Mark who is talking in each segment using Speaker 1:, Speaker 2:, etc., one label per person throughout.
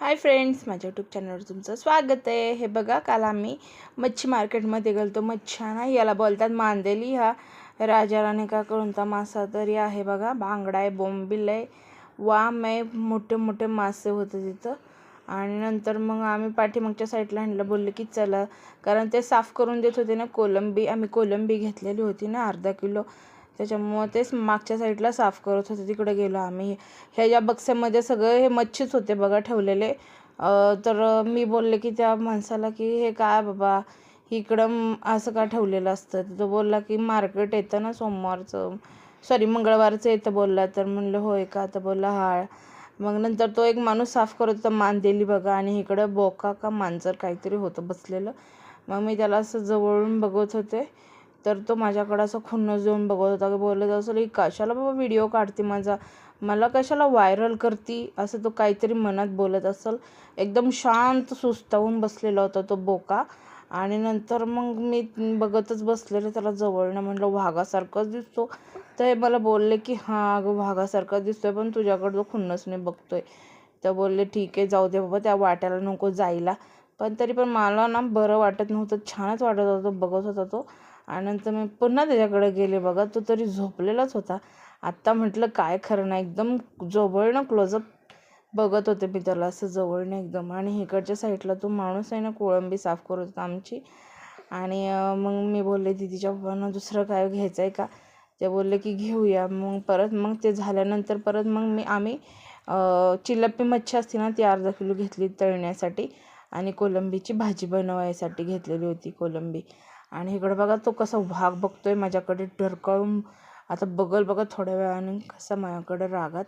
Speaker 1: Hi friends माझ्या YouTube चॅनलवर तुमचं स्वागत आहे. हे बघा काल आम्ही मच्छी मार्केटमध्ये गेलतो. ना याला बोलतात मांदेली हा. राजाराणी का कोणता मासा तरी आहे बघा. बांगडा आहे बोंबील आहे वाम आहे मोठे मोठे मासे होते तिथं. आणि नंतर मग आम्ही पाठीमागच्या साईडला आणलं बोलले की चला कारण ते साफ करून देत होते ना कोलंबी. आम्ही कोलंबी घेतलेली होती ना अर्धा किलो. त्याच्यामुळं तेच मागच्या साईडला साफ करत होते तिकडे गेलो आम्ही. ह्या या बक्स्यामध्ये सगळे हे मच्छीच होते बघा ठेवलेले. तर मी बोलले की त्या माणसाला की हे काय बाबा इकडं असं का ठेवलेलं असतं? तो बोलला की मार्केट येतं ना सोमवारचं. सॉरी मंगळवारचं येतं बोलला. तर म्हणलं होय का? तर बोलला हाळ मग नंतर तो एक माणूस साफ करत होता मान दिली बघा. आणि इकडं बोका का मांजर काहीतरी होतं बसलेलं. मग मी त्याला असं जवळून बघत होते. तर तो माझ्याकडं असं खुन्नस देऊन बघत होता की बोलत असेल की कशाला बाबा व्हिडिओ काढते माझा? मला कशाला व्हायरल करती? असं तो काहीतरी मनात बोलत असेल. एकदम शांत सुस्तावून बसलेला होता तो बोका. आणि नंतर मग मी बघतच बसलेले त्याला जवळनं. म्हटलं वाघासारखंच दिसतो. तर हे मला बोलले की हां अगं वाघासारखा दिसतोय पण तुझ्याकडं तो खुन्नसने बघतोय. तर बोलले ठीक आहे जाऊ दे बाबा त्या वाट्याला नको जायला. पण तरी पण मला ना बरं वाटत नव्हतं छानच वाटत होतं बघत होता तो. आणि नंतर मी पुन्हा त्याच्याकडे गेले बघा तो तरी झोपलेलाच होता. आत्ता म्हटलं काय खरं नाही एकदम जवळनं क्लोजअप बघत होते मी त्याला असं जवळनं एकदम. आणि इकडच्या साईडला तो माणूस आहे ना कोळंबी साफ करत होता आमची. आणि मग मी बोलले दिदीच्या पप्पांना दुसरं काय घ्यायचं आहे का? ते बोलले की घेऊया. मग परत मग ते झाल्यानंतर परत मग मी आम्ही चिलप्पी मच्छी असते ना ती अर्धा किलो घेतली तळण्यासाठी. आणि कोलंबीची भाजी बनवायसाठी घेतलेली होती कोलंबी. आणि इकडं बघा तो कसा वाघ बघतोय माझ्याकडे डरकळून आता बघल बघा थोड्या वेळाने कसा माझ्याकडे रागात.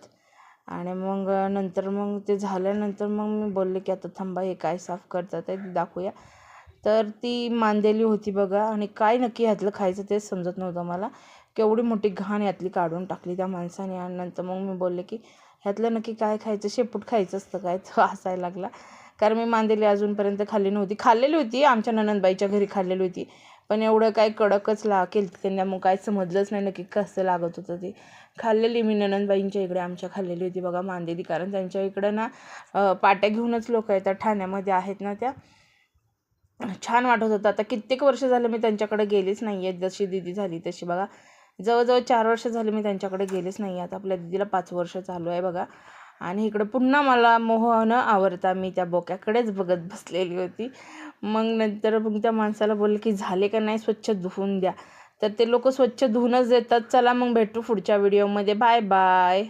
Speaker 1: आणि मग नंतर मग ते झाल्यानंतर मग मी बोलले की आता थांबा हे काय साफ करतात आहे ते दाखवूया. तर ती मांदेली होती बघा आणि काय नक्की ह्यातलं खायचं तेच समजत नव्हतं मला. केवढी मोठी घाण यातली काढून टाकली त्या माणसाने आणि नंतर मग मी बोलले की ह्यातलं नक्की काय खायचं? शेपूट खायचं असतं काय? तो हसायला लागला. कारण मी मांदेली अजूनपर्यंत खाल्ली नव्हती. खाल्लेली होती आमच्या ननंदबाईच्या घरी खाल्लेली होती. पण एवढं काय कडकच ला केली त्यांना मग काय समजलंच नाही नक्की कसं लागत होतं ते. खाल्लेली मी ननंदबाईंच्या इकडे आमच्या खाल्लेली होती बघा मांदेली. कारण त्यांच्या इकडं ना पाट्या घेऊनच लोक येतात ठाण्यामध्ये आहेत ना त्या. छान वाटत होतं. आता कित्येक वर्ष झालं मी त्यांच्याकडे गेलीच नाही आहे जशी दिदी झाली तशी बघा. जवळजवळ चार वर्ष झाली मी त्यांच्याकडे गेलेच नाही आता आपल्या दिदीला पाच वर्ष चालू आहे बघा. आणि इकडं पुन्हा मला मोहनं आवडता मी त्या बोक्याकडेच बघत बसलेली होती. मग नंतर मग त्या माणसाला बोलले की झाले का नाही स्वच्छ धुवून द्या. तर ते लोक स्वच्छ धुवूनच देतात. चला मग भेटू पुढच्या व्हिडिओमध्ये बाय बाय